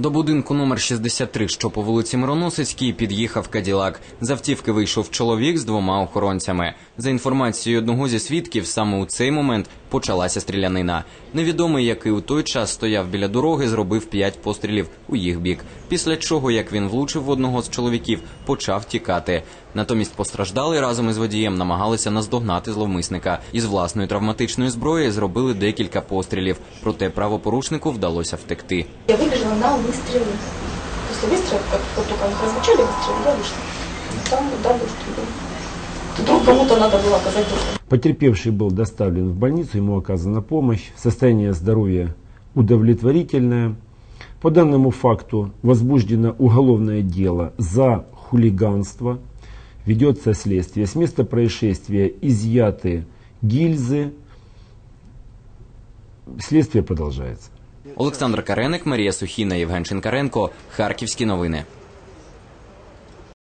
До будинку номер 63, що по вулиці Мироносицькій, під'їхав Каділак. З автівки вийшов чоловік з двома охоронцями. За інформацією одного зі свідків, саме у цей момент почалася стрілянина. Невідомий, який у той час стояв біля дороги, зробив п'ять пострілів у їх бік. Після чого, як він влучив в одного з чоловіків, почав тікати. Натомість постраждали разом із водієм, намагалися наздогнати зловмисника. Із власної травматичної зброї зробили декілька пострілів. Проте правопорушнику вдалося втекти. Я выбежала на выстрелы. После выстрелов, как вот только они прозвучали выстрелы, я вышла. Там, да, выстрелы. Вдруг кому-то надо было оказать доступ. Потерпевший был доставлен в больницу, ему оказана помощь. Состояние здоровья удовлетворительное. По данному факту возбуждено уголовное дело за хулиганство. Ведется следствие. С места происшествия изъяты гильзы. Следствие продолжается. Олександр Кареник, Марія Сухіна, Євген Шинкаренко. Харківські новини.